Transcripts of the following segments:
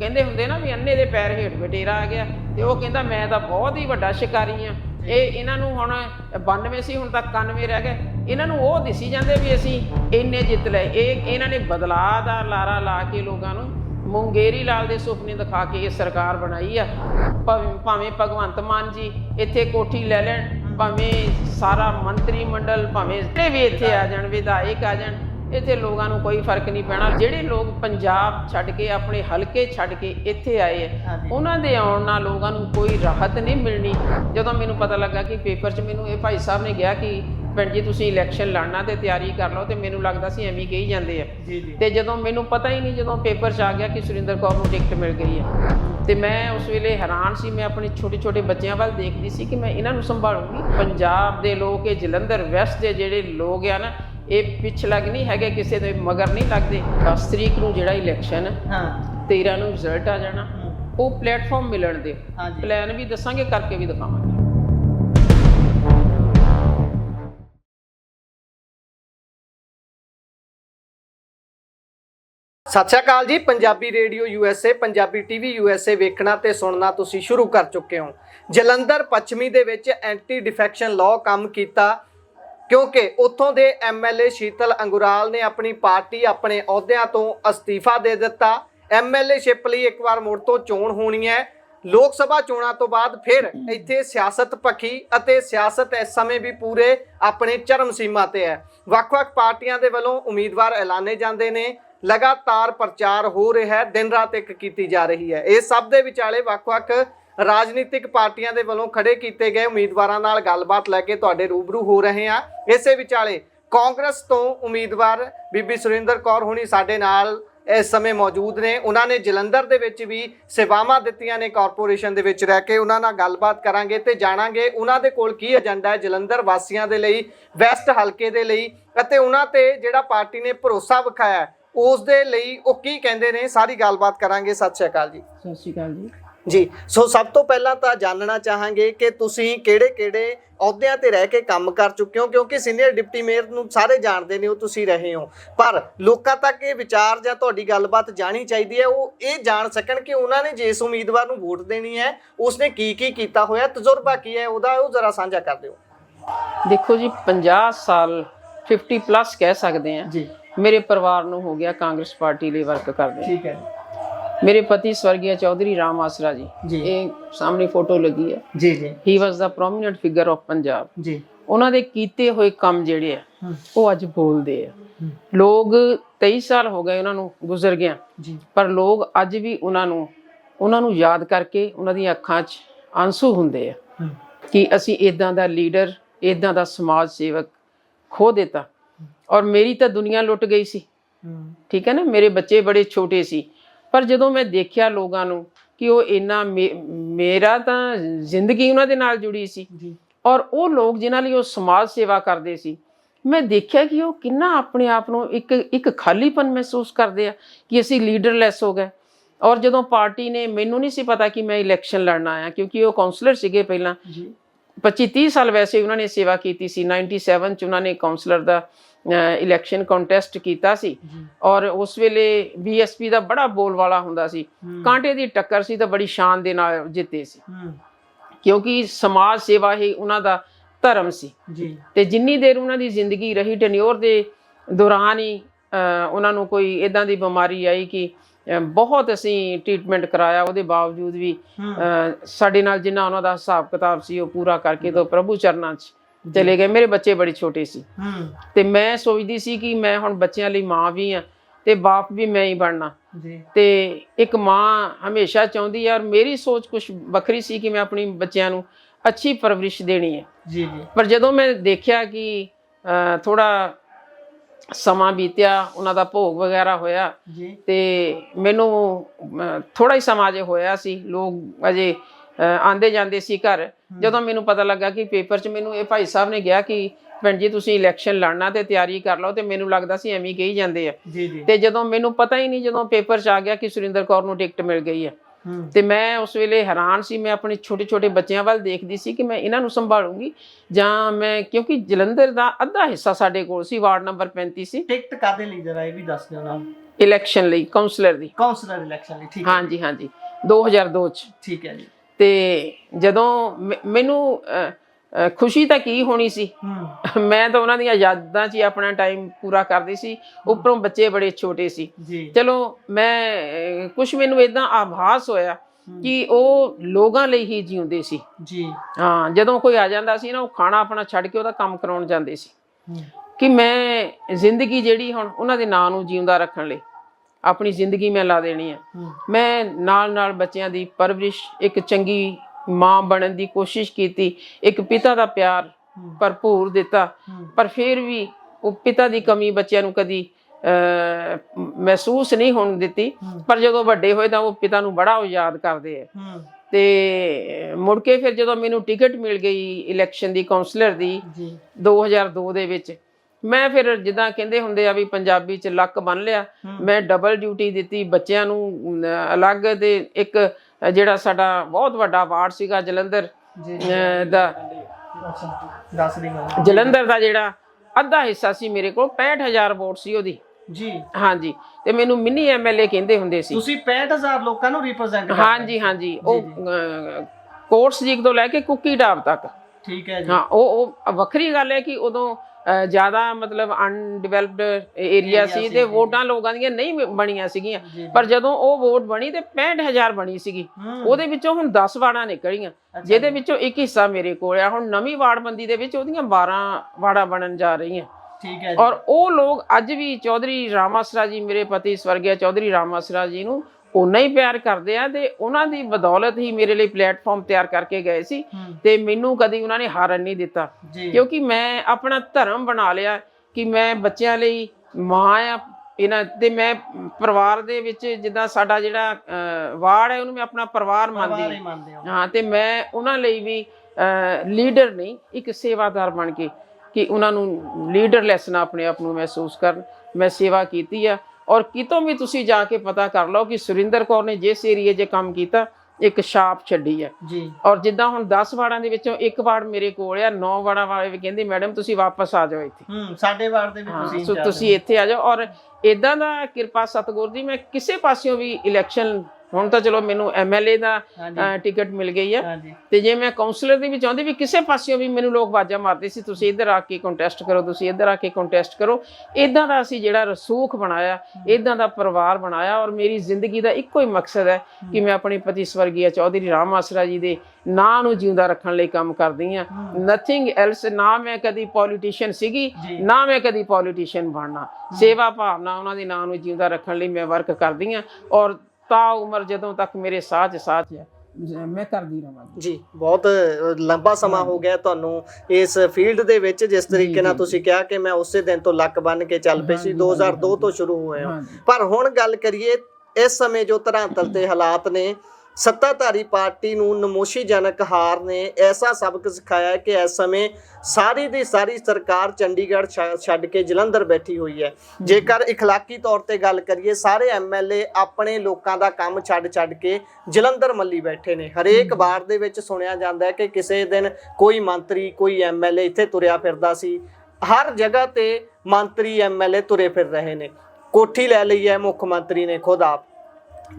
ਕਹਿੰਦੇ ਹੁੰਦੇ ਨਾ ਵੀ ਅੰਨੇ ਦੇ ਪੈਰ ਹੇਠ ਬਟੇਰਾ ਆ ਗਿਆ ਤੇ ਉਹ ਕਹਿੰਦਾ ਮੈਂ ਤਾਂ ਬਹੁਤ ਹੀ ਵੱਡਾ ਸ਼ਿਕਾਰੀ ਆ ਇਹ ਇਹਨਾਂ ਨੂੰ ਹੁਣ 92 ਸੀ, ਹੁਣ ਤੱਕ 91 ਰਹਿ ਗਏ। ਇਹਨਾਂ ਨੂੰ ਉਹ ਦਿਸੀ ਜਾਂਦੇ ਵੀ ਅਸੀਂ ਇੰਨੇ ਜਿੱਤ ਲਏ। ਇਹ ਇਹਨਾਂ ਨੇ ਬਦਲਾਅ ਦਾ ਲਾਰਾ ਲਾ ਕੇ ਲੋਕਾਂ ਨੂੰ ਮੁੰਗੇਰੀ ਲਾਲ ਦੇ ਸੁਪਨੇ ਦਿਖਾ ਕੇ ਇਹ ਸਰਕਾਰ ਬਣਾਈ ਆ। ਭਾਵੇਂ ਭਾਵੇਂ ਭਗਵੰਤ ਮਾਨ ਜੀ ਇੱਥੇ ਕੋਠੀ ਲੈ ਲੈਣ, ਭਾਵੇਂ ਸਾਰਾ ਮੰਤਰੀ ਮੰਡਲ, ਭਾਵੇਂ ਜਿਹੜੇ ਵੀ ਇੱਥੇ ਆ ਜਾਣ, ਵਿਧਾਇਕ ਆ ਜਾਣ ਇੱਥੇ ਲੋਕਾਂ ਨੂੰ ਕੋਈ ਫ਼ਰਕ ਨਹੀਂ ਪੈਣਾ। ਜਿਹੜੇ ਲੋਕ ਪੰਜਾਬ ਛੱਡ ਕੇ ਆਪਣੇ ਹਲਕੇ ਛੱਡ ਕੇ ਇੱਥੇ ਆਏ ਹਾਂਜੀ। ਉਹਨਾਂ ਦੇ ਆਉਣ ਨਾਲ ਲੋਕਾਂ ਨੂੰ ਕੋਈ ਰਾਹਤ ਨਹੀਂ ਮਿਲਣੀ। ਜਦੋਂ ਮੈਨੂੰ ਪਤਾ ਲੱਗਾ ਕਿ ਪੇਪਰ 'ਚ ਮੈਨੂੰ ਇਹ ਭਾਈ ਸਾਹਿਬ ਨੇ ਕਿਹਾ ਕਿ ਭੈਣ ਜੀ ਤੁਸੀਂ ਇਲੈਕਸ਼ਨ ਲੜਨਾ ਤੇ ਤਿਆਰੀ ਕਰ ਲਓ ਤੇ ਮੈਨੂੰ ਲੱਗਦਾ ਸੀ ਐਵੇਂ ਹੀ ਕਹੀ ਜਾਂਦੇ ਆ। ਜੀ ਜੀ। ਤੇ ਜਦੋਂ ਮੈਨੂੰ ਪਤਾ ਹੀ ਨਹੀਂ ਜਦੋਂ ਪੇਪਰ 'ਚ ਆ ਗਿਆ ਕਿ ਸੁਰਿੰਦਰ ਕੌਰ ਨੂੰ ਟਿਕਟ ਮਿਲ ਗਈ ਹੈ ਤੇ ਮੈਂ ਉਸ ਵੇਲੇ ਹੈਰਾਨ ਸੀ ਮੈਂ ਆਪਣੇ ਛੋਟੇ ਛੋਟੇ ਬੱਚਿਆਂ ਵੱਲ ਦੇਖਦੀ ਸੀ ਕਿ ਮੈਂ ਇਹਨਾਂ ਨੂੰ ਸੰਭਾਲੂੰਗੀ। ਪੰਜਾਬ ਦੇ ਲੋਕ ਇਹ ਜਲੰਧਰ ਵੈਸਟ ਦੇ ਜਿਹੜੇ ਲੋਕ ਆ ਨਾ ਇਹ ਪਿਛਲਗ ਨਹੀਂ ਹੈਗੇ ਕਿਸੇ ਦੇ ਮਗਰ ਨਹੀਂ ਲੱਗਦੇ। 10 ਤਰੀਕ ਨੂੰ ਜਿਹੜਾ ਇਲੈਕਸ਼ਨ ਹਾਂ 13 ਨੂੰ ਰਿਜ਼ਲਟ ਆ ਜਾਣਾ। ਉਹ ਪਲੇਟਫਾਰਮ ਮਿਲਣ ਦੇ। ਪਲਾਨ ਵੀ ਦੱਸਾਂਗੇ ਕਰਕੇ ਵੀ ਦਿਖਾਵਾਂਗੇ। ਸਤਿ ਸ਼੍ਰੀ ਅਕਾਲ ਜੀ Punjabi radio USA Punjabi TV USA ਵੇਖਣਾ ਤੇ ਸੁਣਨਾ ਤੁਸੀਂ ਸ਼ੁਰੂ ਕਰ ਚੁੱਕੇ ਹੋ। ਜਲੰਧਰ ਪੱਛਮੀ ਦੇ ਵਿੱਚ ਐਂਟੀ ਡਿਫੈਕਸ਼ਨ ਲਾਅ ਕੰਮ ਕੀਤਾ ਕਿਉਂਕਿ ਉੱਥੋਂ ਦੇ ਐਮਐਲਏ ਸ਼ੀਤਲ ਅੰਗੁਰਾਲ ਨੇ ਆਪਣੀ ਪਾਰਟੀ ਆਪਣੇ ਅਹੁਦਿਆਂ ਤੋਂ ਅਸਤੀਫਾ ਦੇ ਦਿੱਤਾ। ਐਮਐਲਏਸ਼ਿਪ ਲਈ ਇੱਕ ਵਾਰ ਮੁੜ ਤੋਂ ਚੋਣ ਹੋਣੀ ਹੈ। ਲੋਕ ਸਭਾ ਚੋਣਾਂ ਤੋਂ ਬਾਅਦ ਫਿਰ ਇੱਥੇ ਸਿਆਸਤ ਪੱਖੀ ਅਤੇ ਸਿਆਸਤ ਇਸ ਸਮੇਂ ਵੀ ਪੂਰੇ ਆਪਣੇ ਚਰਮ ਸੀਮਾ ਤੇ ਹੈ। ਵੱਖ-ਵੱਖ ਪਾਰਟੀਆਂ ਦੇ ਵੱਲੋਂ ਉਮੀਦਵਾਰ ਐਲਾਨੇ ਜਾਂਦੇ ਨੇ। ਲਗਾਤਾਰ ਪ੍ਰਚਾਰ ਹੋ ਰਿਹਾ ਹੈ। ਦਿਨ ਰਾਤ ਇੱਕ ਕੀਤੀ ਜਾ ਰਹੀ ਹੈ। ਇਹ ਸਭ ਦੇ ਵਿਚਾਲੇ ਵੱਖ-ਵੱਖ ਰਾਜਨੀਤਿਕ ਪਾਰਟੀਆਂ ਦੇ ਵੱਲੋਂ ਖੜੇ ਕੀਤੇ ਗਏ ਉਮੀਦਵਾਰਾਂ ਨਾਲ ਗੱਲਬਾਤ ਲੈ ਕੇ ਤੁਹਾਡੇ ਰੂਬਰੂ ਹੋ ਰਹੇ ਹਾਂ। ਇਸੇ ਵਿਚਾਲੇ ਕਾਂਗਰਸ ਤੋਂ ਉਮੀਦਵਾਰ ਬੀਬੀ ਸੁਰਿੰਦਰ ਕੌਰ ਹੁਣੀ ਸਾਡੇ ਨਾਲ ਇਸ ਸਮੇਂ ਮੌਜੂਦ ਨੇ। ਉਹਨਾਂ ਨੇ ਜਲੰਧਰ ਦੇ ਵਿੱਚ ਵੀ ਸੇਵਾਵਾਂ ਦਿੱਤੀਆਂ ਨੇ ਕਾਰਪੋਰੇਸ਼ਨ ਦੇ ਵਿੱਚ ਰਹਿ ਕੇ। ਉਹਨਾਂ ਨਾਲ ਗੱਲਬਾਤ ਕਰਾਂਗੇ ਤੇ ਜਾਣਾਂਗੇ ਉਹਨਾਂ ਦੇ ਕੋਲ ਕੀ ਏਜੰਡਾ ਹੈ ਜਲੰਧਰ ਵਾਸੀਆਂ ਦੇ ਲਈ, ਵੈਸਟ ਹਲਕੇ ਦੇ ਲਈ ਅਤੇ ਉਹਨਾਂ ਤੇ ਜਿਹੜਾ ਪਾਰਟੀ ਨੇ ਭਰੋਸਾ ਵਿਖਾਇਆ ਉਸ ਦੇ ਲਈ ਉਹ ਕੀ ਕਹਿੰਦੇ ਨੇ? ਸਾਰੀ ਗੱਲਬਾਤ ਕਰਾਂਗੇ। ਸਤਿ ਸ਼੍ਰੀ ਅਕਾਲ ਜੀ। ਸਤਿ ਸ਼੍ਰੀ ਅਕਾਲ ਜੀ। ਜੀ ਸੋ ਸਭ ਤੋਂ ਪਹਿਲਾਂ ਤਾਂ ਜਾਣਨਾ ਚਾਹਾਂਗੇ ਕਿ ਤੁਸੀਂ ਕਿਹੜੇ-ਕਿਹੜੇ ਅਹੁਦਿਆਂ ਤੇ ਰਹਿ ਕੇ ਕੰਮ ਕਰ ਚੁੱਕੇ ਹੋ ਕਿਉਂਕਿ ਸੀਨੀਅਰ ਡਿਪਟੀ ਮੇਅਰ ਨੂੰ ਸਾਰੇ ਜਾਣਦੇ ਨੇ ਉਹ ਤੁਸੀਂ ਰਹੇ ਹੋ। ਪਰ ਲੋਕਾਂ ਤੱਕ ਇਹ ਵਿਚਾਰ ਜਾਂ ਤੁਹਾਡੀ ਗੱਲਬਾਤ ਜਾਣੀ ਚਾਹੀਦੀ ਹੈ ਉਹ ਇਹ ਜਾਣ ਸਕਣ ਕਿ ਉਹਨਾਂ ਨੇ ਜਿਸ ਉਮੀਦਵਾਰ ਨੂੰ ਵੋਟ ਦੇਣੀ ਹੈ ਉਸਨੇ ਕੀ ਕੀ ਕੀਤਾ ਹੋਇਆ। ਤਜਰਬਾ ਕੀ ਹੈ ਉਹਦਾ ਉਹ ਜ਼ਰਾ ਸਾਂਝਾ ਕਰ ਦਿਓ। ਦੇਖੋ ਜੀ 50 ਸਾਲ 50 ਪਲੱਸ ਕਹਿ ਸਕਦੇ ਆ ਜੀ। ਮੇਰੇ ਪਰਿਵਾਰ ਨੂੰ ਹੋ ਗਿਆ ਕਾਂਗਰਸ ਪਾਰਟੀ ਲਈ ਵਰਕ ਕਰਦੇ। ਠੀਕ ਹੈ ਮੇਰੇ ਪਤੀ ਸਵਰਗੀ ਚੌਧਰੀ ਰਾਮ ਆਸਰਾ ਜੀ। ਇਹ ਸਾਹਮਣੇ ਫੋਟੋ ਲੱਗੀ ਹੈ। ਜੀ ਜੀ। He was the prominent figure of Punjab ਜੀ। ਉਹਨਾਂ ਦੇ ਕੀਤੇ ਹੋਏ ਕੰਮ ਜਿਹੜੇ ਆ ਉਹ ਅੱਜ ਬੋਲਦੇ ਆ। ਲੋਕ 23 ਸਾਲ ਹੋ ਗਏ ਉਹਨਾਂ ਨੂੰ ਗੁਜ਼ਰ ਗਿਆ। ਪਰ ਲੋਕ ਅੱਜ ਵੀ ਉਹਨਾਂ ਨੂੰ ਉਹਨਾਂ ਨੂੰ ਯਾਦ ਕਰਕੇ ਉਹਨਾਂ ਦੀਆਂ ਅੱਖਾਂ 'ਚ ਆਂਸੂ ਹੁੰਦੇ ਆ ਕਿ ਅਸੀਂ ਇਦਾਂ ਦਾ ਲੀਡਰ ਇਦਾਂ ਦਾ ਸਮਾਜ ਸੇਵਕ ਖੋ ਦਿੱਤਾ। ਔਰ ਮੇਰੀ ਤਾਂ ਦੁਨੀਆ ਲੁੱਟ ਗਈ ਸੀ। ਠੀਕ ਹੈ ਨਾ? ਮੇਰੇ ਬੱਚੇ ਬੜੇ ਛੋਟੇ ਸੀ। ਪਰ ਜਦੋਂ ਮੈਂ ਦੇਖਿਆ ਲੋਕਾਂ ਨੂੰ ਕਿ ਉਹ ਇੰਨਾ ਮੇਰਾ ਤਾਂ ਜ਼ਿੰਦਗੀ ਉਹਨਾਂ ਦੇ ਨਾਲ ਜੁੜੀ ਸੀ ਔਰ ਉਹ ਲੋਕ ਜਿਨ੍ਹਾਂ ਲਈ ਉਹ ਸਮਾਜ ਸੇਵਾ ਕਰਦੇ ਸੀ ਮੈਂ ਦੇਖਿਆ ਕਿ ਉਹ ਕਿੰਨਾ ਆਪਣੇ ਆਪ ਨੂੰ ਇੱਕ ਇੱਕ ਖਾਲੀਪਨ ਮਹਿਸੂਸ ਕਰਦੇ ਆ ਕਿ ਅਸੀਂ ਲੀਡਰਲੈਸ ਹੋ ਗਏ। ਔਰ ਜਦੋਂ ਪਾਰਟੀ ਨੇ ਮੈਨੂੰ ਨਹੀਂ ਸੀ ਪਤਾ ਕਿ ਮੈਂ ਇਲੈਕਸ਼ਨ ਲੜਨਾ ਆਇਆ ਕਿਉਂਕਿ ਉਹ ਕਾਉਂਸਲਰ ਸੀਗੇ ਪਹਿਲਾਂ। ਜੀ। 25 30 ਸਾਲ ਵੈਸੇ ਉਹਨਾਂ ਨੇ ਸੇਵਾ ਕੀਤੀ ਸੀ 97 ਚ ਉਹਨਾਂ ਨੇ ਕਾਉਂਸਲਰ ਦਾ ਇਲੈਕਸ਼ਨ ਕੰਟੈਸਟ ਕੀਤਾ ਸੀ। ਔਰ ਉਸ ਵੇਲੇ ਬੀਐਸਪੀ ਦਾ ਬੜਾ ਬੋਲਵਾਲਾ ਹੁੰਦਾ ਸੀ। ਕਾਂਟੇ ਦੀ ਟੱਕਰ ਸੀ ਤਾਂ ਬੜੀ ਸ਼ਾਨ ਦੇ ਨਾਲ ਜਿੱਤੇ ਸੀ। ਕਿਉਂਕਿ ਸਮਾਜ ਸੇਵਾ ਹੀ ਉਹਨਾਂ ਦਾ ਧਰਮ ਸੀ। ਜੀ। ਤੇ ਜਿੰਨੀ ਦੇਰ ਉਹਨਾਂ ਦੀ ਜ਼ਿੰਦਗੀ ਰਹੀ ਟੈਨਿਓਰ ਦੇ ਦੌਰਾਨ ਹੀ ਉਹਨਾਂ ਨੂੰ ਕੋਈ ਇਦਾਂ ਦੀ ਬਿਮਾਰੀ ਆਈ ਕਿ ਬਹੁਤ ਅਸੀਂ ਟ੍ਰੀਟਮੈਂਟ ਕਰਾਇਆ। ਉਹਦੇ ਬਾਵਜੂਦ ਵੀ ਸਾਡੇ ਨਾਲ ਜਿੰਨਾ ਉਹਨਾਂ ਦਾ ਹਿਸਾਬ ਕਿਤਾਬ ਸੀ ਉਹ ਪੂਰਾ ਕਰਕੇ ਤੋਂ ਪ੍ਰਭੂ ਚਰਨਾਂ 'ਚ ਚਲੇ ਗਏ। ਮੇਰੇ ਬੱਚੇ ਬੜੇ ਛੋਟੇ ਸੀ। ਤੇ ਮੈਂ ਸੋਚਦੀ ਸੀ ਕਿ ਮੈਂ ਹੁਣ ਬੱਚਿਆਂ ਲਈ ਮਾਂ ਵੀ ਆ ਤੇ ਬਾਪ ਵੀ ਮੈਂ ਹੀ ਬਣਨਾ। ਜੀ। ਤੇ ਇੱਕ ਮਾਂ ਹਮੇਸ਼ਾ ਚਾਹੁੰਦੀ ਹੈ ਔਰ ਮੇਰੀ ਸੋਚ ਕੁਝ ਵੱਖਰੀ ਸੀ ਕਿ ਮੈਂ ਆਪਣੀ ਬੱਚਿਆਂ ਨੂੰ ਅੱਛੀ ਪਰਵਰਿਸ਼ ਦੇਣੀ ਹੈ ਜੀ ਜੀ। ਪਰ ਜਦੋਂ ਮੈਂ ਦੇਖਿਆ ਕਿ ਥੋੜਾ ਸਮਾਂ ਬੀਤਿਆ ਉਹਨਾਂ ਦਾ ਭੋਗ ਵਗੈਰਾ ਹੋਇਆ ਜੀ। ਤੇ ਮੈਨੂੰ ਥੋੜਾ ਹੀ ਸਮਾਂ ਜੇ ਹੋਇਆ ਸੀ। ਲੋਕ ਅਜੇ ਆਂਦੇ ਜਾਂਦੇ ਸੀ ਘਰ। ਜਦੋਂ ਮੈਨੂੰ ਪਤਾ ਲੱਗਾ ਕਿ ਪੇਪਰ 'ਚ ਮੈਨੂੰ ਇਹ ਭਾਈ ਸਾਹਿਬ ਨੇ ਕਿਹਾ ਕਿ ਭੈਣ ਜੀ ਤੁਸੀਂ ਇਲੈਕਸ਼ਨ ਲੜਨਾ ਤੇ ਤਿਆਰੀ ਕਰ ਲਓ ਤੇ ਮੈਨੂੰ ਲੱਗਦਾ ਸੀ ਐਵੇਂ ਕਹੀ ਜਾਂਦੇ ਆ। ਤੇ ਜਦੋਂ ਮੈਨੂੰ ਪਤਾ ਹੀ ਨਹੀਂ ਜਦੋਂ ਪੇਪਰ 'ਚ ਆ ਗਿਆ ਕਿ ਸੁਰਿੰਦਰ ਕੌਰ ਨੂੰ ਟਿਕਟ ਮਿਲ ਗਈ ਹੈ। ਤੇ ਮੈਂ ਉਸ ਵੇਲੇ ਹੈਰਾਨ ਸੀ ਮੈਂ ਆਪਣੇ ਛੋਟੇ ਛੋਟੇ ਬੱਚਿਆਂ ਵੱਲ ਦੇਖਦੀ ਸੀ ਕਿ ਮੈਂ ਇਹਨਾਂ ਨੂੰ ਸੰਭਾਲੂੰਗੀ ਜਾਂ ਮੈਂ ਕਿਉਂਕਿ ਜਲੰਧਰ ਦਾ ਅੱਧਾ ਹਿੱਸਾ ਸਾਡੇ ਕੋਲ ਸੀ ਵਾਰਡ ਨੰਬਰ 35 ਸੀ। ਟਿਕਟ ਕਾਦੇ ਲਈ ਜਰਾ ਇਹ ਵੀ ਦੱਸ ਦਿਓ ਨਾ। ਇਲੈਕਸ਼ਨ ਲਈ ਕਾਉਂਸਲਰ ਦੀ। ਕਾਉਂਸਲਰ ਇਲੈਕਸ਼ਨ ਲਈ ਠੀਕ ਹੈ। ਹਾਂਜੀ ਹਾਂਜੀ। 2002 ਚ। ਠੀਕ ਹੈ ਜੀ। ਤੇ ਜਦੋਂ ਮੈਨੂੰ ਖੁਸ਼ੀ ਤਾਂ ਕੀ ਹੋਣੀ ਸੀ? ਮੈਂ ਤਾਂ ਉਹਨਾਂ ਦੀਆਂ ਯਾਦਾਂ 'ਚ ਹੀ ਆਪਣਾ ਟਾਈਮ ਪੂਰਾ ਕਰਦੀ ਸੀ। ਉੱਪਰੋਂ ਬੱਚੇ ਬੜੇ ਛੋਟੇ ਸੀ। ਚਲੋ ਮੈਂ ਕੁਝ ਮੈਨੂੰ ਇਦਾਂ ਆਭਾਸ ਹੋਇਆ ਕਿ ਉਹ ਲੋਕਾਂ ਲਈ ਹੀ ਜਿਉਂਦੇ ਸੀ। ਜੀ। ਹਾਂ ਜਦੋਂ ਕੋਈ ਆ ਜਾਂਦਾ ਸੀ ਨਾ ਉਹ ਖਾਣਾ ਆਪਣਾ ਛੱਡ ਕੇ ਉਹਦਾ ਕੰਮ ਕਰਾਉਣ ਜਾਂਦੇ ਸੀ। ਕਿ ਮੈਂ ਜ਼ਿੰਦਗੀ ਜਿਹੜੀ ਹੁਣ ਉਹਨਾਂ ਦੇ ਨਾਂ ਨੂੰ ਜਿਉਂਦਾ ਰੱਖਣ ਲਈ ਆਪਣੀ ਜ਼ਿੰਦਗੀ ਮੈਂ ਲਾ ਦੇਣੀ ਹੈ। ਮੈਂ ਨਾਲ ਨਾਲ ਬੱਚਿਆਂ ਦੀ ਪਰਵਰਿਸ਼ ਇੱਕ ਚੰਗੀ ਮਾਂ ਬਣਨ ਦੀ ਕੋਸ਼ਿਸ਼ ਕੀਤੀ ਇੱਕ ਪਿਤਾ ਦਾ ਪਿਆਰ ਭਰਪੂਰ ਦਿੱਤਾ। ਪਰ ਫਿਰ ਵੀ ਉਹ ਪਿਤਾ ਦੀ ਕਮੀ ਬੱਚਿਆਂ ਨੂੰ ਕਦੀ ਮਹਿਸੂਸ ਨਹੀਂ ਹੋਣ ਦਿੱਤੀ। ਪਰ ਜਦੋਂ ਵੱਡੇ ਹੋਏ ਤਾਂ ਉਹ ਪਿਤਾ ਨੂੰ ਬੜਾ ਯਾਦ ਕਰਦੇ ਆ। ਤੇ ਮੁੜ ਕੇ ਫਿਰ ਜਦੋਂ ਮੈਨੂੰ ਟਿਕਟ ਮਿਲ ਗਈ ਇਲੈਕਸ਼ਨ ਦੀ ਕਾਉਂਸਲਰ ਦੀ ਜੀ। 2002 ਦੇ ਵਿੱਚ ਮੈਂ ਫਿਰ ਜਿੱਦਾਂ ਕਹਿੰਦੇ ਹੁੰਦੇ ਆ ਵੀ ਪੰਜਾਬੀ ਚ ਲੱਕ ਬੰਨ ਲਿਆ ਮੈਂ ਡਬਲ ਡਿਊਟੀ ਦਿੱਤੀ ਬੱਚਿਆਂ ਨੂੰ ਅਲੱਗ ਤੇ ਇੱਕ ਜਿਹੜਾ ਸਾਡਾ ਬਹੁਤ ਵੱਡਾ ਵਾਰਡ ਸੀਗਾ ਜਲੰਧਰ ਜੀ ਦਾ। ਜਲੰਧਰ ਦਾ ਜਿਹੜਾ ਅੱਧਾ ਹਿੱਸਾ ਸੀ ਮੇਰੇ ਕੋਲ 65000 ਵੋਟ ਸੀ ਉਹਦੀ। ਜੀ। ਹਾਂਜੀ ਤੇ ਮੈਨੂੰ ਮਿੰਨੀ ਐਮਐਲਏ ਕਹਿੰਦੇ ਹੁੰਦੇ ਸੀ। ਤੁਸੀਂ 65000 ਲੋਕਾਂ ਨੂੰ ਰਿਪਰੈਜ਼ੈਂਟ ਹਾਂਜੀ ਹਾਂਜੀ ਉਹ ਅ, ਕੋਟਸ ਜੀਕ ਤੋਂ ਲੈ ਕੇ ਕੁੱਕੀ ਢਾਬ ਤੱਕ। ਠੀਕ ਹੈ ਜੀ। ਹਾਂ ਉਹ ਉਹ ਵੱਖਰੀ ਗੱਲ ਹੈ ਕਿ ਉਦੋਂ ਜ਼ਿਆਦਾ ਮਤਲਬ ਅਨਡਿਵੈਲਪਡ ਏਰੀਆ ਸੀ ਤੇ ਵੋਟਾਂ ਲੋਕਾਂ ਦੀਆਂ ਨਹੀਂ ਬਣੀਆਂ ਸੀਗੀਆਂ। ਪਰ ਜਦੋਂ ਉਹ ਵੋਟ ਬਣੀ ਤੇ 65000 ਬਣੀ ਸੀਗੀ। ਉਹਦੇ ਵਿੱਚੋਂ ਹੁਣ 10 ਵਾੜਾਂ ਨਿਕਲੀਆਂ। ਜਿਹਦੇ ਵਿੱਚੋਂ ਇੱਕ ਹਿੱਸਾ ਮੇਰੇ ਕੋਲ ਆ। ਹੁਣ ਨਵੀਂ ਵਾੜਬੰਦੀ ਦੇ ਵਿੱਚ ਉਹਦੀਆਂ 12 ਵਾੜਾਂ ਬਣਨ ਜਾ ਰਹੀਆਂ। ਠੀਕ ਹੈ ਜੀ। ਔਰ ਉਹ ਲੋਕ ਅੱਜ ਵੀ ਚੌਧਰੀ ਰਾਮਾਸਰਾ ਜੀ ਮੇਰੇ ਪਤੀ ਸਵਰਗਿਆ ਚੌਧਰੀ ਰਾਮਾਸਰਾ ਜੀ ਨੂੰ ਉਨਾ ਹੀ ਪਿਆਰ ਕਰਦੇ ਆ ਤੇ ਉਹਨਾਂ ਦੀ ਬਦੌਲਤ ਹੀ ਮੇਰੇ ਲਈ ਪਲੇਟਫਾਰਮ ਤਿਆਰ ਕਰਕੇ ਗਏ ਸੀ। ਤੇ ਮੈਨੂੰ ਕਦੀ ਉਹਨਾਂ ਨੇ ਹਾਰਨ ਨਹੀਂ ਦਿੱਤਾ। ਕਿਉਂਕਿ ਮੈਂ ਆਪਣਾ ਧਰਮ ਬਣਾ ਲਿਆ ਕਿ ਮੈਂ ਬੱਚਿਆਂ ਲਈ ਮਾਂ ਆ ਇਹਨਾਂ ਤੇ ਮੈਂ ਪਰਿਵਾਰ ਦੇ ਵਿੱਚ ਜਿੱਦਾਂ ਸਾਡਾ ਜਿਹੜਾ ਵਾਰਡ ਹੈ ਉਹਨੂੰ ਮੈਂ ਆਪਣਾ ਪਰਿਵਾਰ ਮੰਨਦੀ ਹਾਂ। ਤੇ ਮੈਂ ਉਹਨਾਂ ਲਈ ਵੀ ਲੀਡਰ ਨਹੀਂ ਇੱਕ ਸੇਵਾਦਾਰ ਬਣ ਕੇ ਕਿ ਉਹਨਾਂ ਨੂੰ ਲੀਡਰਲੈਸ ਨਾ ਆਪਣੇ ਆਪ ਨੂੰ ਮਹਿਸੂਸ ਕਰਨ। ਮੈਂ ਸੇਵਾ ਕੀਤੀ ਆ ਔਰ ਕਿਤੋਂ ਵੀ ਤੁਸੀਂ ਜਾ ਕੇ ਪਤਾ ਕਰ ਲਓ ਕਿ ਸੁਰਿੰਦਰ ਕੌਰ ਨੇ ਜਿਸ ਏਰੀਏ 'ਚ ਕੰਮ ਕੀਤਾ ਇੱਕ ਛਾਪ ਛੱਡੀ ਆ ਜੀ। ਔਰ ਜਿੱਦਾਂ ਹੁਣ 10 ਵਾਰਡਾਂ ਦੇ ਵਿੱਚੋਂ ਇੱਕ ਵਾਰਡ ਮੇਰੇ ਕੋਲ ਆ 9 ਵਾਰਡਾਂ ਵਾਲੇ ਵੀ ਕਹਿੰਦੇ ਮੈਡਮ ਤੁਸੀਂ ਵਾਪਸ ਆ ਜਾਓ ਇੱਥੇ। ਹੂੰ ਸਾਡੇ ਵਾਰ ਦੇ ਵੀ ਹਾਂ, ਤੁਸੀਂ ਸੋ ਤੁਸੀਂ ਇੱਥੇ ਆ ਜਾਓ। ਔਰ ਇਦਾਂ ਦਾ ਕਿਰਪਾ ਸਤਿਗੁਰ ਦੀ ਮੈਂ ਕਿਸੇ ਪਾਸਿਓਂ ਵੀ ਇਲੈਕਸ਼ਨ ਹੁਣ ਤਾਂ ਚਲੋ ਮੈਨੂੰ ਐਮਐਲਏ ਦਾ ਟਿਕਟ ਮਿਲ ਗਈ ਹਾਂਜੀ। ਤੇ ਜੇ ਮੈਂ ਕਾਉਂਸਲਰ ਦੀ ਵੀ ਚਾਹੁੰਦੀ ਵੀ ਕਿਸੇ ਪਾਸਿਓਂ ਵੀ ਮੈਨੂੰ ਲੋਕ ਆਵਾਜ਼ਾਂ ਮਾਰਦੇ ਸੀ ਤੁਸੀਂ ਇੱਧਰ ਆ ਕੇ ਕੰਟੈਸਟ ਕਰੋ ਤੁਸੀਂ ਇੱਧਰ ਆ ਕੇ ਕੰਟੈਸਟ ਕਰੋ। ਇਦਾਂ ਦਾ ਅਸੀਂ ਜਿਹੜਾ ਰਸੂਖ ਬਣਾਇਆ ਇਦਾਂ ਦਾ ਪਰਿਵਾਰ ਬਣਾਇਆ ਔਰ ਮੇਰੀ ਜ਼ਿੰਦਗੀ ਦਾ ਇੱਕੋ ਹੀ ਮਕਸਦ ਹੈ ਕਿ ਮੈਂ ਆਪਣੇ ਪਤੀ ਸਵਰਗੀਆ ਚੌਧਰੀ ਰਾਮ ਆਸਰਾ ਜੀ ਦੇ ਨਾਂ ਨੂੰ ਜਿਉਂਦਾ ਰੱਖਣ ਲਈ ਕੰਮ ਕਰਦੀ ਆ ਨਥਿੰਗ ਐਲਸ ਨਾ ਮੈਂ ਕਦੀ ਪੋਲੀਟੀਸ਼ੀਅਨ ਸੀਗੀ। ਨਾ ਮੈਂ ਕਦੀ ਪੋਲੀਟੀਸ਼ੀਅਨ ਬਣਨਾ। ਸੇਵਾ ਭਾਵਨਾ ਉਹਨਾਂ ਦੇ ਨਾਂ ਨੂੰ ਜਿਉਂਦਾ ਰੱਖਣ ਲਈ ਮੈਂ ਵਰਕ ਕਰਦੀ ਆ ਔਰ ਤਾ ਉਮਰ ਜਦੋਂ ਤੱਕ ਮੇਰੇ ਸਾਹ 'ਚ ਸਾਹ 'ਚ ਹੈ। ਮੈਂ ਕਰਦੀ ਰਹਾਂਗੀ ਜੀ। ਬਹੁਤ ਲੰਬਾ ਸਮਾਂ ਹੋ ਗਿਆ ਤੁਹਾਨੂੰ ਇਸ ਫੀਲਡ ਦੇ ਵਿੱਚ ਜਿਸ ਤਰੀਕੇ ਨਾਲ ਤੁਸੀਂ ਕਿਹਾ ਕਿ ਮੈਂ ਉਸੇ ਦਿਨ ਤੋਂ ਲੱਕ ਬੰਨ ਕੇ ਚੱਲ ਪਈ ਸੀ 2002 ਤੋਂ ਸ਼ੁਰੂ ਹੋਏ ਹੋ। ਹਾਂਜੀ। ਪਰ ਹੁਣ ਗੱਲ ਕਰੀਏ ਇਸ ਸਮੇਂ ਜੋ ਧਰਾਤਲ ਤੇ ਹਾਲਾਤ ਨੇ ਸੱਤਾਧਾਰੀ ਪਾਰਟੀ ਨੂੰ ਨਮੋਸ਼ੀਜਨਕ ਹਾਰ ਨੇ ਐਸਾ ਸਬਕ ਸਿਖਾਇਆ ਹੈ ਕਿ ਇਸ ਸਮੇਂ ਸਾਰੀ ਦੀ ਸਾਰੀ ਸਰਕਾਰ ਚੰਡੀਗੜ੍ਹ ਛ- ਛੱਡ ਕੇ ਜਲੰਧਰ ਬੈਠੀ ਹੋਈ ਹੈ ਜੇਕਰ اخلاقی ਤੌਰ ਤੇ ਗੱਲ ਕਰੀਏ ਸਾਰੇ ਐਮਐਲਏ ਆਪਣੇ ਲੋਕਾਂ ਦਾ ਕੰਮ ਛੱਡ ਛੱਡ ਕੇ ਜਲੰਧਰ ਮੱਲੀ ਬੈਠੇ ਨੇ ਹਰੇਕ ਵਾਰ ਦੇ ਵਿੱਚ ਸੁਣਿਆ ਜਾਂਦਾ ਹੈ ਕਿ ਕਿਸੇ ਦਿਨ ਕੋਈ ਮੰਤਰੀ ਕੋਈ ਐਮਐਲਏ ਇੱਥੇ ਤੁਰਿਆ ਫਿਰਦਾ ਸੀ ਹਰ ਜਗ੍ਹਾ ਤੇ ਮੰਤਰੀ ਐਮਐਲਏ ਤੁਰੇ ਫਿਰ ਰਹੇ ਨੇ ਕੋਠੀ ਲੈ ਲਈ ਹੈ ਮੁੱਖ ਮੰਤਰੀ ਨੇ ਖੁਦ ਆਪ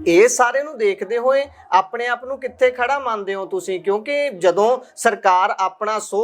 ਇਹ ਸਾਰੇ ਨੂੰ ਦੇਖਦੇ ਹੋਏ ਆਪਣੇ ਆਪ ਨੂੰ ਕਿੱਥੇ ਖੜਾ ਮੰਨਦੇ ਹੋ ਤੁਸੀਂ? ਕਿਉਂਕਿ ਜਦੋਂ ਸਰਕਾਰ ਆਪਣਾ ਸੋ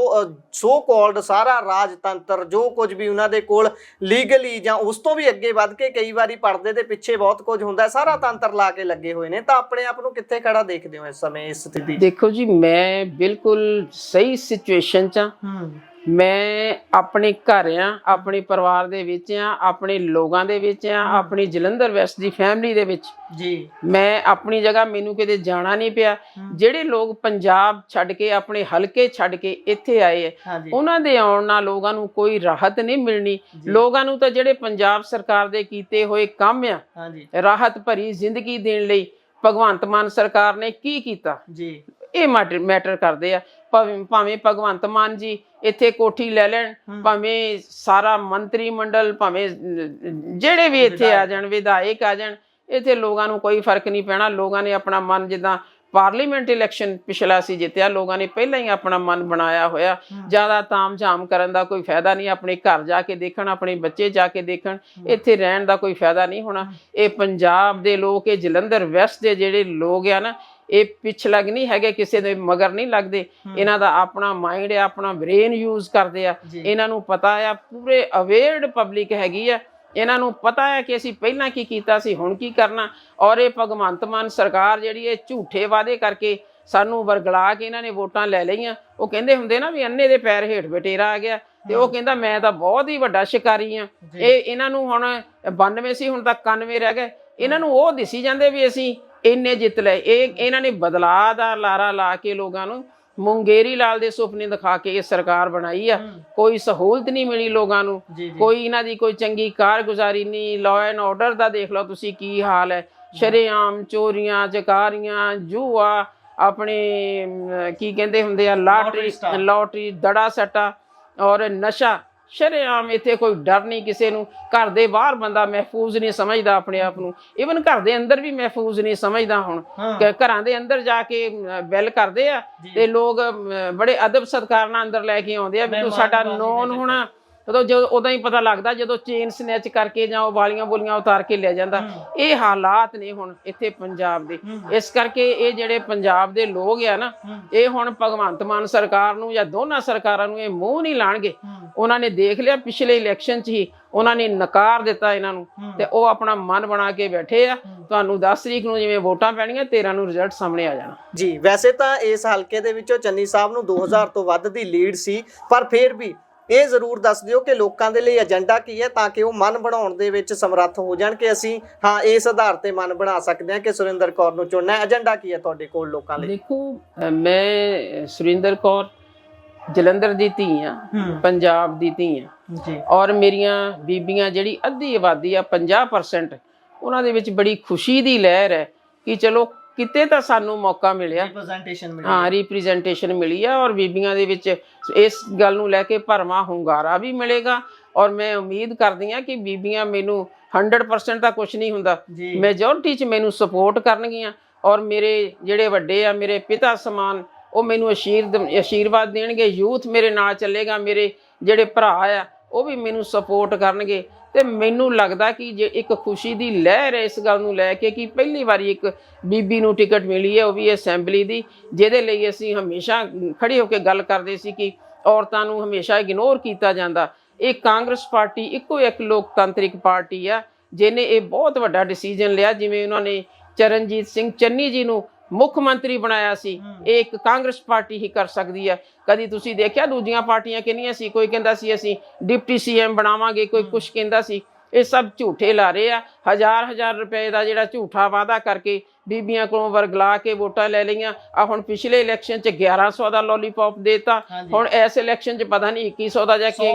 ਸੋ ਕਾਲਡ ਸਾਰਾ ਰਾਜਤੰਤਰ ਜੋ ਕੁਝ ਵੀ ਉਹਨਾਂ ਦੇ ਕੋਲ ਲੀਗਲੀ ਜਾਂ ਉਸ ਤੋਂ ਵੀ ਅੱਗੇ ਵੱਧ ਕੇ ਕਈ ਵਾਰੀ ਪਰਦੇ ਦੇ ਪਿੱਛੇ ਬਹੁਤ ਕੁਝ ਹੁੰਦਾ ਸਾਰਾ ਤੰਤਰ ਲਾ ਕੇ ਲੱਗੇ ਹੋਏ ਨੇ ਤਾਂ ਆਪਣੇ ਆਪ ਨੂੰ ਕਿੱਥੇ ਖੜਾ ਦੇਖਦੇ ਹੋ ਇਸ ਸਮੇਂ ਇਸ ਸਥਿਤੀ ਦੇਖੋ ਜੀ ਮੈਂ ਬਿਲਕੁਲ ਸਹੀ ਸਿਚੁਏਸ਼ਨ 'ਚ ਹੂੰ। ਮੈਂ ਆਪਣੇ ਘਰ ਆ ਆਪਣੇ ਪਰਿਵਾਰ ਦੇ ਵਿੱਚ ਆ ਆਪਣੇ ਲੋਕਾਂ ਦੇ ਵਿੱਚ ਆ ਆਪਣੀ ਜਲੰਧਰ ਵੈਸਟ ਦੀ ਫੈਮਿਲੀ ਦੇ ਵਿੱਚ। ਜੀ। ਮੈਂ ਆਪਣੀ ਜਗ੍ਹਾ ਮੈਨੂੰ ਕਿਤੇ ਜਾਣਾ ਨਹੀਂ ਪਿਆ। ਜਿਹੜੇ ਲੋਕ ਪੰਜਾਬ ਛੱਡ ਕੇ ਆਪਣੇ ਹਲਕੇ ਛੱਡ ਕੇ ਇੱਥੇ ਆਏ ਹਾਂਜੀ ਉਹਨਾਂ ਦੇ ਆਉਣ ਨਾਲ ਲੋਕਾਂ ਨੂੰ ਕੋਈ ਰਾਹਤ ਨਹੀਂ ਮਿਲਣੀ। ਲੋਕਾਂ ਨੂੰ ਤਾਂ ਜਿਹੜੇ ਪੰਜਾਬ ਸਰਕਾਰ ਦੇ ਕੀਤੇ ਹੋਏ ਕੰਮ ਆ ਰਾਹਤ ਭਰੀ ਜ਼ਿੰਦਗੀ ਦੇਣ ਲਈ ਭਗਵੰਤ ਮਾਨ ਸਰਕਾਰ ਨੇ ਕੀ ਕੀਤਾ? ਜੀ। ਇਹ ਮੈਟਰ ਮੈਟਰ ਕਰਦੇ ਆ। ਭਾਵੇਂ ਭਾਵੇਂ ਭਗਵੰਤ ਮਾਨ ਜੀ ਇੱਥੇ ਕੋਠੀ ਲੈ ਲੈਣ ਭਾਵੇਂ ਸਾਰਾ ਮੰਤਰੀ ਮੰਡਲ ਭਾਵੇਂ ਜਿਹੜੇ ਵੀ ਇੱਥੇ ਆ ਜਾਣ ਵਿਧਾਇਕ ਆ ਜਾਣ ਇੱਥੇ ਲੋਕਾਂ ਨੂੰ ਕੋਈ ਫ਼ਰਕ ਨਹੀਂ ਪੈਣਾ। ਲੋਕਾਂ ਨੇ ਆਪਣਾ ਮਨ ਜਿੱਦਾਂ ਪਾਰਲੀਮੈਂਟ ਇਲੈਕਸ਼ਨ ਪਿਛਲਾ ਸੀ ਜਿੱਤਿਆ ਲੋਕਾਂ ਨੇ ਪਹਿਲਾਂ ਹੀ ਆਪਣਾ ਮਨ ਬਣਾਇਆ ਹੋਇਆ। ਜ਼ਿਆਦਾ ਤਾਮ-ਝਾਮ ਕਰਨ ਦਾ ਕੋਈ ਫਾਇਦਾ ਨਹੀਂ ਆਪਣੇ ਘਰ ਜਾ ਕੇ ਦੇਖਣ ਆਪਣੇ ਬੱਚੇ ਜਾ ਕੇ ਦੇਖਣ ਇੱਥੇ ਰਹਿਣ ਦਾ ਕੋਈ ਫਾਇਦਾ ਨਹੀਂ ਹੋਣਾ। ਇਹ ਪੰਜਾਬ ਦੇ ਲੋਕ ਇਹ ਜਲੰਧਰ ਵੈਸਟ ਦੇ ਜਿਹੜੇ ਲੋਕ ਆ ਨਾ ਇਹ ਪਿਛਲਗ ਨਹੀਂ ਹੈਗੇ ਕਿਸੇ ਦੇ ਮਗਰ ਨਹੀਂ ਲੱਗਦੇ। ਇਹਨਾਂ ਦਾ ਆਪਣਾ ਮਾਈਂਡ ਹੈ ਆਪਣਾ ਬ੍ਰੇਨ ਯੂਜ਼ ਕਰਦੇ ਆ। ਇਹਨਾਂ ਨੂੰ ਪਤਾ ਆ ਪੂਰੇ ਅਵੇਅਰਡ ਪਬਲਿਕ ਹੈਗੀ ਆ। ਇਹਨਾਂ ਨੂੰ ਪਤਾ ਹੈ ਕਿ ਅਸੀਂ ਪਹਿਲਾਂ ਕੀ ਕੀਤਾ ਸੀ ਹੁਣ ਕੀ ਕਰਨਾ। ਔਰ ਇਹ ਭਗਵੰਤ ਮਾਨ ਸਰਕਾਰ ਜਿਹੜੀ ਇਹ ਝੂਠੇ ਵਾਅਦੇ ਕਰਕੇ ਸਾਨੂੰ ਵਰਗਲਾ ਕੇ ਇਹਨਾਂ ਨੇ ਵੋਟਾਂ ਲੈ ਲਈਆਂ। ਉਹ ਕਹਿੰਦੇ ਹੁੰਦੇ ਨਾ ਵੀ ਅੰਨੇ ਦੇ ਪੈਰ ਹੇਠ ਬਟੇਰਾ ਆ ਗਿਆ। ਤੇ ਉਹ ਕਹਿੰਦਾ ਮੈਂ ਤਾਂ ਬਹੁਤ ਹੀ ਵੱਡਾ ਸ਼ਿਕਾਰੀ ਆ। ਇਹ ਇਹਨਾਂ ਨੂੰ ਹੁਣ 92 ਸੀ ਹੁਣ ਤੱਕ 91 ਰਹਿ ਗਏ। ਇਹਨਾਂ ਨੂੰ ਉਹ ਦਿਸੀ ਜਾਂਦੇ ਵੀ ਅਸੀਂ ਇੰਨੇ ਜਿੱਤ ਲਏ। ਇਹ ਇਹਨਾਂ ਨੇ ਬਦਲਾਅ ਦਾ ਲਾਰਾ ਲਾ ਕੇ ਲੋਕਾਂ ਨੂੰ ਮੁੰਗੇਰੀ ਲਾਲ ਦੇ ਸੁਪਨੇ ਦਿਖਾ ਕੇ ਇਹ ਸਰਕਾਰ ਬਣਾਈ ਆ। ਕੋਈ ਸਹੂਲਤ ਨਹੀਂ ਮਿਲੀ ਲੋਕਾਂ ਨੂੰ। ਕੋਈ ਇਹਨਾਂ ਦੀ ਕੋਈ ਚੰਗੀ ਕਾਰਗੁਜ਼ਾਰੀ ਨਹੀਂ। ਲਾਅ ਐਂਡ ਆਰਡਰ ਦਾ ਦੇਖ ਲਓ ਤੁਸੀਂ ਕੀ ਹਾਲ ਹੈ। ਸ਼ਰੇਆਮ ਚੋਰੀਆਂ ਚਕਾਰੀਆਂ ਜੂਆ ਆਪਣੇ ਕੀ ਕਹਿੰਦੇ ਹੁੰਦੇ ਆ ਲਾਟਰੀ ਲਾਟਰੀ ਦੜਾ ਸੱਟਾ ਔਰ ਨਸ਼ਾ। ਸ਼ਰੇਆਮ ਇੱਥੇ ਕੋਈ ਡਰ ਨਹੀਂ ਕਿਸੇ ਨੂੰ। ਘਰ ਦੇ ਬਾਹਰ ਬੰਦਾ ਮਹਿਫੂਜ਼ ਨਹੀਂ ਸਮਝਦਾ ਆਪਣੇ ਆਪ ਨੂੰ। ਇਵਨ ਘਰ ਦੇ ਅੰਦਰ ਵੀ ਮਹਿਫੂਜ਼ ਨਹੀਂ ਸਮਝਦਾ ਹੁਣ। ਘਰਾਂ ਦੇ ਅੰਦਰ ਜਾ ਕੇ ਬੈਲ ਕਰਦੇ ਆ ਤੇ ਲੋਕ ਬੜੇ ਅਦਬ ਸਤਿਕਾਰ ਨਾਲ ਅੰਦਰ ਲੈ ਕੇ ਆਉਂਦੇ ਆ ਵੀ ਤੂੰ ਸਾਡਾ ਨੋਨ ਹੋਣਾ। ਉਦੋਂ ਜਦੋਂ ਉਦੋਂ ਹੀ ਪਤਾ ਲੱਗਦਾ ਜਦੋਂ ਚੇਨ ਸਨੈਚ ਕਰਕੇ ਜਾਂ ਉਹ ਵਾਲੀਆਂ ਬੋਲੀਆਂ ਉਤਾਰ ਕੇ ਲੈ ਜਾਂਦਾ ਇਹ ਹਾਲਾਤ ਨੇ ਹੁਣ ਇੱਥੇ ਪੰਜਾਬ ਦੇ। ਇਸ ਕਰਕੇ ਇਹ ਜਿਹੜੇ ਪੰਜਾਬ ਦੇ ਲੋਕ ਆ ਨਾ ਇਹ ਹੁਣ ਭਗਵੰਤ ਮਾਨ ਸਰਕਾਰ ਨੂੰ ਜਾਂ ਦੋਨਾਂ ਸਰਕਾਰਾਂ ਨੂੰ ਇਹ ਮੂੰਹ ਨਹੀਂ ਲਾਣਗੇ। ਉਹਨਾਂ ਨੇ ਦੇਖ ਲਿਆ ਪਿਛਲੇ ਇਲੈਕਸ਼ਨ 'ਚ ਹੀ ਉਹਨਾਂ ਨੇ ਨਕਾਰ ਦਿੱਤਾ ਇਹਨਾਂ ਨੂੰ ਤੇ ਉਹ ਆਪਣਾ ਮਨ ਬਣਾ ਕੇ ਬੈਠੇ ਆ। ਤੁਹਾਨੂੰ 10 ਤਰੀਕ ਨੂੰ ਜਿਵੇਂ ਵੋਟਾਂ ਪੈਣੀਆਂ 13 ਨੂੰ ਰਿਜ਼ਲਟ ਸਾਹਮਣੇ ਆ ਜਾਣਾ। ਜੀ ਵੈਸੇ ਤਾਂ ਇਸ ਹਲਕੇ ਦੇ ਵਿੱਚੋਂ ਚੰਨੀ ਸਾਹਿਬ ਨੂੰ 2000 ਤੋਂ ਵੱਧ ਦੀ ਲੀਡ ਸੀ ਪਰ ਫਿਰ ਵੀ ਇਹ ਜ਼ਰੂਰ ਦੱਸ ਦਿਓ ਕਿ ਲੋਕਾਂ ਦੇ ਲਈ ਏਜੰਡਾ ਕੀ ਹੈ ਤਾਂ ਕਿ ਉਹ ਮਨ ਬਣਾਉਣ ਦੇ ਵਿੱਚ ਸਮਰੱਥ ਹੋ ਜਾਣ ਕਿ ਅਸੀਂ ਹਾਂ ਇਸ ਆਧਾਰ ਤੇ ਮਨ ਬਣਾ ਸਕਦੇ ਹਾਂ ਕਿ ਸੁਰਿੰਦਰ ਕੌਰ ਨੂੰ ਚੁਣਨਾ ਹੈ। ਏਜੰਡਾ ਕੀ ਹੈ ਤੁਹਾਡੇ ਕੋਲ ਲੋਕਾਂ ਲਈ? ਦੇਖੋ ਮੈਂ ਸੁਰਿੰਦਰ ਕੌਰ ਜਲੰਧਰ ਦੀ ਧੀ ਆ ਪੰਜਾਬ ਦੀ ਧੀ ਆ ਜੀ। ਔਰ ਮੇਰੀਆਂ ਬੀਬੀਆਂ ਜਿਹੜੀ ਅੱਧੀ ਆਬਾਦੀ ਆ 50% ਉਹਨਾਂ ਦੇ ਵਿੱਚ ਬੜੀ ਖੁਸ਼ੀ ਦੀ ਲਹਿਰ ਹੈ ਕਿ ਚਲੋ ਕਿਤੇ ਤਾਂ ਸਾਨੂੰ ਮੌਕਾ ਮਿਲਿਆ। ਰਿਪਰੈਜ਼ੈਂਟੇਸ਼ਨ ਮਿਲੀ ਹਾਂ ਰਿਪਰੈਜ਼ੈਂਟੇਸ਼ਨ ਮਿਲੀ ਆ ਔਰ ਬੀਬੀਆਂ ਦੇ ਵਿੱਚ ਇਸ ਗੱਲ ਨੂੰ ਲੈ ਕੇ ਭਰਮਾ ਹੁੰਗਾਰਾ ਵੀ ਮਿਲੇਗਾ। ਔਰ ਮੈਂ ਉਮੀਦ ਕਰਦੀ ਆ ਕਿ ਬੀਬੀਆਂ ਮੈਨੂੰ 100% ਤਾਂ ਕੁਝ ਨਹੀਂ ਹੁੰਦਾ। ਮੈਜੋਰਟੀ ਚ ਮੈਨੂੰ ਸਪੋਰਟ ਕਰਨਗੀਆਂ ਔਰ ਮੇਰੇ ਜਿਹੜੇ ਵੱਡੇ ਆ ਮੇਰੇ ਪਿਤਾ ਸਮਾਨ ਉਹ ਮੈਨੂੰ ਅਸ਼ੀਰਦ ਆਸ਼ੀਰਵਾਦ ਦੇਣਗੇ। ਯੂਥ ਮੇਰੇ ਨਾਲ ਚੱਲੇਗਾ ਮੇਰੇ ਜਿਹੜੇ ਭਰਾ ਆ ਉਹ ਵੀ ਮੈਨੂੰ ਸਪੋਰਟ ਕਰਨਗੇ। ਤੇ ਮੈਨੂੰ ਲੱਗਦਾ ਕਿ ਜੇ ਇੱਕ ਖੁਸ਼ੀ ਦੀ ਲਹਿਰ ਹੈ ਇਸ ਗੱਲ ਨੂੰ ਲੈ ਕੇ ਕਿ ਪਹਿਲੀ ਵਾਰੀ ਇੱਕ ਬੀਬੀ ਨੂੰ ਟਿਕਟ ਮਿਲੀ ਹੈ, ਉਹ ਵੀ ਅਸੈਂਬਲੀ ਦੀ, ਜਿਹਦੇ ਲਈ ਅਸੀਂ ਹਮੇਸ਼ਾ ਖੜੇ ਹੋ ਕੇ ਗੱਲ ਕਰਦੇ ਸੀ ਕਿ ਔਰਤਾਂ ਨੂੰ ਹਮੇਸ਼ਾ ਇਗਨੋਰ ਕੀਤਾ ਜਾਂਦਾ। ਇਹ ਕਾਂਗਰਸ ਪਾਰਟੀ ਇੱਕੋ ਇੱਕ ਲੋਕਤੰਤਰਿਕ ਪਾਰਟੀ ਆ, ਜਿਹਨੇ ਇਹ ਬਹੁਤ ਵੱਡਾ ਡਿਸੀਜਨ ਲਿਆ, ਜਿਵੇਂ ਉਹਨਾਂ ਨੇ ਚਰਨਜੀਤ ਸਿੰਘ ਚੰਨੀ ਜੀ ਨੂੰ ਮੁੱਖ ਮੰਤਰੀ ਬਣਾਇਆ ਸੀ। ਇਹ ਇੱਕ ਕਾਂਗਰਸ ਪਾਰਟੀ ਹੀ ਕਰ ਸਕਦੀ ਹੈ। ਕਦੀ ਤੁਸੀਂ ਦੇਖਿਆ ਦੂਜੀਆਂ ਪਾਰਟੀਆਂ ਕਿੰਨੀਆਂ ਸੀ? ਕੋਈ ਕਹਿੰਦਾ ਸੀ ਅਸੀਂ ਡਿਪਟੀ ਸੀਐਮ ਬਣਾਵਾਂਗੇ ਕੋਈ ਕੁਝ ਕਹਿੰਦਾ ਸੀ। ਇਹ ਸਭ ਝੂਠੇ ਲਾਰੇ ਆ। ਹਜ਼ਾਰ ਹਜ਼ਾਰ ਰੁਪਏ ਦਾ ਜਿਹੜਾ ਝੂਠਾ ਵਾਅਦਾ ਕਰਕੇ ਬੀਬੀਆਂ ਕੋਲੋਂ ਵਰਗਲਾ ਕੇ ਵੋਟਾਂ ਲੈ ਲਈਆਂ। ਆ ਹੁਣ ਪਿਛਲੇ ਇਲੈਕਸ਼ਨ 'ਚ 1100 ਦਾ ਲੋਲੀਪੌਪ ਦੇਤਾ। ਹੁਣ ਇਸ ਇਲੈਕਸ਼ਨ 'ਚ ਪਤਾ ਨਹੀਂ 2100 ਦਾ ਜਾਂ ਕਿ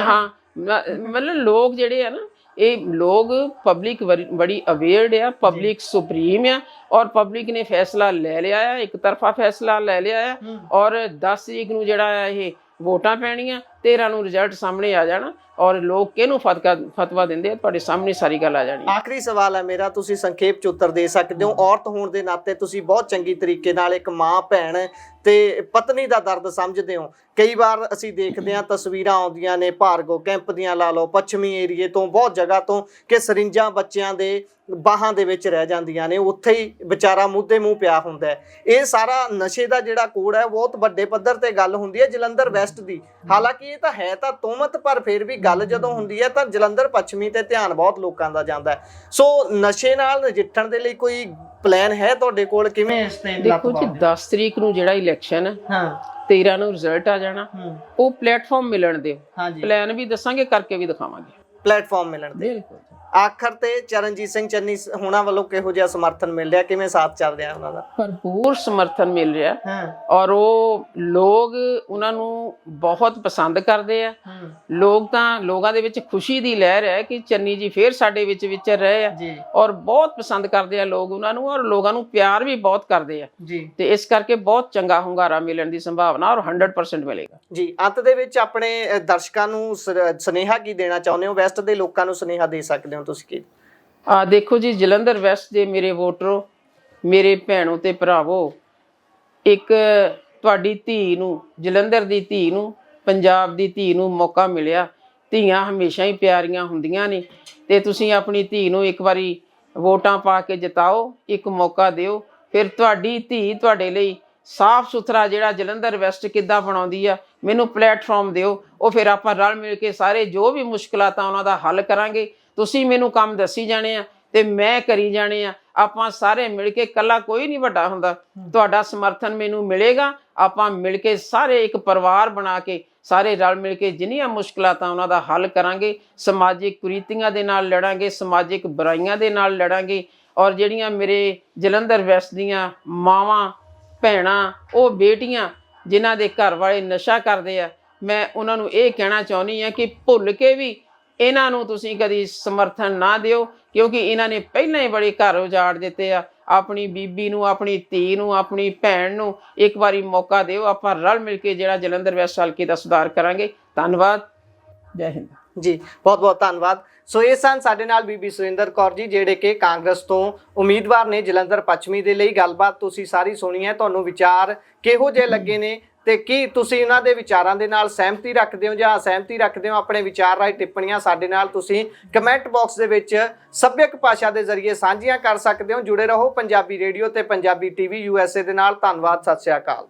ਹਾਂ ਮਤਲਬ ਲੋਕ ਜਿਹੜੇ ਆ ਨਾ ਇਹ ਲੋਕ ਪਬਲਿਕ ਬੜੀ ਅਵੇਅਰਡ ਆ ਪਬਲਿਕ ਸੁਪਰੀਮ ਆ ਔਰ ਪਬਲਿਕ ਨੇ ਫੈਸਲਾ ਲੈ ਲਿਆ ਆ ਇੱਕ ਤਰਫਾ ਫੈਸਲਾ ਲੈ ਲਿਆ ਆ ਔਰ 10 ਤਰੀਕ ਨੂੰ ਜਿਹੜਾ ਆ ਇਹ ਵੋਟਾਂ ਪੈਣੀਆਂ 13 ਨੂੰ ਰਿਜ਼ਲਟ ਸਾਹਮਣੇ ਆ ਜਾਣਾ ਔਰ ਲੋਕ ਕਿਹਨੂੰ ਫਤਵਾ ਫਤਵਾ ਦਿੰਦੇ ਆ? ਤੁਹਾਡੇ ਸਾਹਮਣੇ ਸਾਰੀ ਗੱਲ ਆ ਜਾਣੀ ਆਖਰੀ ਸਵਾਲ ਹੈ ਮੇਰਾ ਤੁਸੀਂ ਸੰਖੇਪ ਚ ਉੱਤਰ ਦੇ ਸਕਦੇ ਹੋ। ਔਰਤ ਹੋਣ ਦੇ ਨਾਤੇ ਤੁਸੀਂ ਬਹੁਤ ਚੰਗੀ ਤਰੀਕੇ ਨਾਲ ਇੱਕ ਮਾਂ ਭੈਣ ਤੇ ਪਤਨੀ ਦਾ ਦਰਦ ਸਮਝਦੇ ਹੋ। ਕਈ ਵਾਰ ਅਸੀਂ ਦੇਖਦੇ ਹਾਂ ਤਸਵੀਰਾਂ ਆਉਂਦੀਆਂ ਨੇ ਭਾਰਗੋ ਕੈਂਪ ਦੀਆਂ ਲਾ ਲਓ ਪੱਛਮੀ ਏਰੀਏ ਤੋਂ ਬਹੁਤ ਜਗ੍ਹਾ ਤੋਂ ਕਿ ਸਰਿੰਜਾਂ ਬੱਚਿਆਂ ਦੇ ਬਾਹਾਂ ਦੇ ਵਿੱਚ ਰਹਿ ਜਾਂਦੀਆਂ ਨੇ ਉੱਥੇ ਹੀ ਵਿਚਾਰਾ ਤੇ ਮੂੰਹ ਪਿਆ ਹੁੰਦਾ ਹੈ। ਇਹ ਸਾਰਾ ਨਸ਼ੇ ਦਾ ਜਿਹੜਾ ਕੋੜ ਹੈ ਬਹੁਤ ਵੱਡੇ ਪੱਧਰ ਤੇ ਗੱਲ ਹੁੰਦੀ ਹੈ ਜਲੰਧਰ ਵੈਸਟ ਦੀ। ਹਾਲਾਂਕਿ ਇਹ ਤਾਂ ਹੈ ਤਾਂ ਤੋਮਤ ਪਰ ਫਿਰ ਵੀ ਗੱਲ ਜਦੋਂ ਹੁੰਦੀ ਹੈ ਤਾਂ ਜਲੰਧਰ ਪੱਛਮੀ ਤੇ ਧਿਆਨ ਬਹੁਤ ਲੋਕਾਂ ਦਾ ਜਾਂਦਾ ਹੈ। ਸੋ ਨਸ਼ੇ ਨਾਲ ਨਜਿੱਠਣ ਦੇ ਲਈ ਕੋਈ ਪਲਾਨ ਹੈ ਤੁਹਾਡੇ ਕੋਲ? ਕਿਵੇਂ ਇਸ ਤੇ ਦੇਖੋ ਜੀ 10 ਤਰੀਕ ਨੂੰ ਜਿਹੜਾ ਇਲੈਕਸ਼ਨ ਹੈ। ਹਾਂ 13 ਨੂੰ ਰਿਜ਼ਲਟ ਆ ਜਾਣਾ। ਉਹ ਪਲੇਟਫਾਰਮ ਮਿਲਣ ਦਿਓ। ਹਾਂਜੀ। ਪਲਾਨ ਵੀ ਦੱਸਾਂਗੇ ਕਰਕੇ ਵੀ ਦਿਖਾਵਾਂਗੇ। ਪਲੇਟਫਾਰਮ ਮਿਲਣ ਦੇ ਬਿਲਕੁਲ। ਆਖਰ ਤੇ ਚਰਨਜੀਤ ਸਿੰਘ ਚੰਨੀ ਹੋਣਾ ਵੱਲੋਂ ਕਿਹੋ ਜਿਹਾ ਸਮਰਥਨ ਮਿਲ ਰਿਹਾ? ਕਿਵੇਂ ਸਾਥ ਚੱਲ ਰਿਹਾ ਉਹਨਾਂ ਦਾ? ਭਰਪੂਰ ਸਮਰਥਨ ਮਿਲ ਰਿਹਾ। ਹਾਂ। ਔਰ ਉਹ ਲੋਕ ਉਹਨਾਂ ਨੂੰ ਬਹੁਤ ਪਸੰਦ ਕਰਦੇ ਆ। ਲੋਕ ਤਾਂ ਲੋਕਾਂ ਦੇ ਵਿੱਚ ਖੁਸ਼ੀ ਦੀ ਲਹਿਰ ਹੈ ਕਿ ਚੰਨੀ ਜੀ ਫੇਰ ਸਾਡੇ ਵਿੱਚ ਵਿਚਰ ਰਹੇ ਆ। ਔਰ ਬਹੁਤ ਪਸੰਦ ਕਰਦੇ ਆ ਲੋਕ ਉਹਨਾਂ ਨੂੰ ਔਰ ਲੋਕਾਂ ਨੂੰ ਪਿਆਰ ਵੀ ਬਹੁਤ ਕਰਦੇ ਆ। ਤੇ ਇਸ ਕਰਕੇ ਬਹੁਤ ਚੰਗਾ ਹੁੰਗਾਰਾ ਮਿਲਣ ਦੀ ਸੰਭਾਵਨਾ ਔਰ 100% ਮਿਲੇਗਾ। ਜੀ ਅੰਤ ਦੇ ਵਿੱਚ ਆਪਣੇ ਦਰਸ਼ਕਾਂ ਨੂੰ ਸੁਨੇਹਾ ਕੀ ਦੇਣਾ ਚਾਹੁੰਦੇ ਹੋ? ਵੈਸਟ ਦੇ ਲੋਕਾਂ ਨੂੰ ਸੁਨੇਹਾ ਦੇ ਸਕਦੇ ਹੋ ਤੁਸੀਂ ਕੀ? ਆ ਦੇਖੋ ਜੀ, ਜਲੰਧਰ ਵੈਸਟ ਦੇ ਮੇਰੇ ਵੋਟਰੋ, ਮੇਰੇ ਭੈਣੋ ਤੇ ਭਰਾਵੋ, ਇੱਕ ਤੁਹਾਡੀ ਧੀ ਨੂੰ, ਜਲੰਧਰ ਦੀ ਧੀ ਨੂੰ, ਪੰਜਾਬ ਦੀ ਧੀ ਨੂੰ ਮੌਕਾ ਮਿਲਿਆ। ਧੀਆਂ ਹਮੇਸ਼ਾ ਹੀ ਪਿਆਰੀਆਂ ਹੁੰਦੀਆਂ ਨੇ ਤੇ ਤੁਸੀਂ ਆਪਣੀ ਧੀ ਨੂੰ ਇੱਕ ਵਾਰੀ ਵੋਟਾਂ ਪਾ ਕੇ ਜਿਤਾਓ, ਇੱਕ ਮੌਕਾ ਦਿਓ। ਫਿਰ ਤੁਹਾਡੀ ਧੀ ਤੁਹਾਡੇ ਲਈ ਸਾਫ਼ ਸੁਥਰਾ ਜਿਹੜਾ ਜਲੰਧਰ ਵੈਸਟ ਕਿੱਦਾਂ ਬਣਾਉਂਦੀ ਆ, ਮੈਨੂੰ ਪਲੇਟਫਾਰਮ ਦਿਓ। ਉਹ ਫਿਰ ਆਪਾਂ ਰਲ ਮਿਲ ਕੇ ਸਾਰੇ ਜੋ ਵੀ ਮੁਸ਼ਕਲਾਂ ਤਾਂ ਉਹਨਾਂ ਦਾ ਹੱਲ ਕਰਾਂਗੇ। ਤੁਸੀਂ ਮੈਨੂੰ ਕੰਮ ਦੱਸੀ ਜਾਣੇ ਆ ਤੇ ਮੈਂ ਕਰੀ ਜਾਣੇ ਆ। ਆਪਾਂ ਸਾਰੇ ਮਿਲ ਕੇ ਕੱਲਾ ਕੋਈ ਨਹੀਂ ਵੱਡਾ ਹੁੰਦਾ। ਤੁਹਾਡਾ ਸਮਰਥਨ ਮੈਨੂੰ ਮਿਲੇਗਾ। ਆਪਾਂ ਮਿਲ ਕੇ ਸਾਰੇ ਇੱਕ ਪਰਿਵਾਰ ਬਣਾ ਕੇ ਸਾਰੇ ਰਲ ਮਿਲ ਕੇ ਜਿੰਨੀਆਂ ਮੁਸ਼ਕਲਾਂ ਤਾਂ ਉਹਨਾਂ ਦਾ ਹੱਲ ਕਰਾਂਗੇ ਸਮਾਜਿਕ ਕੁਰੀਤੀਆਂ ਦੇ ਨਾਲ ਲੜਾਂਗੇ ਸਮਾਜਿਕ ਬੁਰਾਈਆਂ ਦੇ ਨਾਲ ਲੜਾਂਗੇ ਔਰ ਜਿਹੜੀਆਂ ਮੇਰੇ ਜਲੰਧਰ ਵੈਸਟ ਦੀਆਂ ਮਾਵਾਂ ਭੈਣਾਂ ਉਹ ਬੇਟੀਆਂ ਜਿਨ੍ਹਾਂ ਦੇ ਘਰ ਵਾਲੇ ਨਸ਼ਾ ਕਰਦੇ ਆ ਮੈਂ ਉਹਨਾਂ ਨੂੰ ਇਹ ਕਹਿਣਾ ਚਾਹੁੰਦੀ ਆ ਕਿ ਭੁੱਲ ਕੇ ਵੀ ਇਹਨਾਂ ਨੂੰ ਤੁਸੀਂ ਕਦੀ ਸਮਰਥਨ ਨਾ ਦਿਓ, ਕਿਉਂਕਿ ਇਹਨਾਂ ਨੇ ਪਹਿਲਾਂ ਹੀ ਬੜੇ ਘਰ ਉਜਾੜ ਦਿੱਤੇ ਆ। ਆਪਣੀ ਬੀਬੀ ਨੂੰ, ਆਪਣੀ ਧੀ ਨੂੰ, ਆਪਣੀ ਭੈਣ ਨੂੰ ਇੱਕ ਵਾਰੀ ਮੌਕਾ ਦਿਓ, ਆਪਾਂ ਰਲ ਮਿਲ ਕੇ ਜਿਹੜਾ ਜਲੰਧਰ ਵੈਸਟ ਹਲਕੇ ਦਾ ਸੁਧਾਰ ਕਰਾਂਗੇ। ਧੰਨਵਾਦ। ਜੈ ਹਿੰਦ। ਜੀ ਬਹੁਤ ਬਹੁਤ ਧੰਨਵਾਦ। ਸੋ ਇਹ ਸਨ ਸਾਡੇ ਨਾਲ ਬੀਬੀ ਸੁਰਿੰਦਰ ਕੌਰ ਜੀ, ਜਿਹੜੇ ਕਿ ਕਾਂਗਰਸ ਤੋਂ ਉਮੀਦਵਾਰ ਨੇ ਜਲੰਧਰ ਪੱਛਮੀ ਦੇ ਲਈ। ਗੱਲਬਾਤ ਤੁਸੀਂ ਸਾਰੀ ਸੁਣੀ ਹੈ, ਤੁਹਾਨੂੰ ਵਿਚਾਰ ਕਿਹੋ ਜਿਹੇ ਲੱਗੇ ਨੇ? ਤੇ ਕੀ ਤੁਸੀਂ ਇਹਨਾਂ ਦੇ ਵਿਚਾਰਾਂ ਦੇ ਨਾਲ ਸਹਿਮਤੀ ਰੱਖਦੇ ਹੋ ਜਾਂ ਅਸਹਿਮਤੀ ਰੱਖਦੇ ਹੋ? ਆਪਣੇ ਵਿਚਾਰ ਰਾਏ ਟਿੱਪਣੀਆਂ ਸਾਡੇ ਨਾਲ ਤੁਸੀਂ ਕਮੈਂਟ ਬਾਕਸ ਦੇ ਵਿੱਚ ਸੱਭਿਅਕ ਭਾਸ਼ਾ ਦੇ ਜ਼ਰੀਏ ਸਾਂਝੀਆਂ ਕਰ ਸਕਦੇ ਹੋ। ਜੁੜੇ ਰਹੋ ਪੰਜਾਬੀ ਰੇਡੀਓ ਤੇ ਪੰਜਾਬੀ ਟੀਵੀ ਯੂਐਸਏ ਦੇ ਨਾਲ। ਧੰਨਵਾਦ, ਸਤਿ ਸ਼੍ਰੀ ਅਕਾਲ।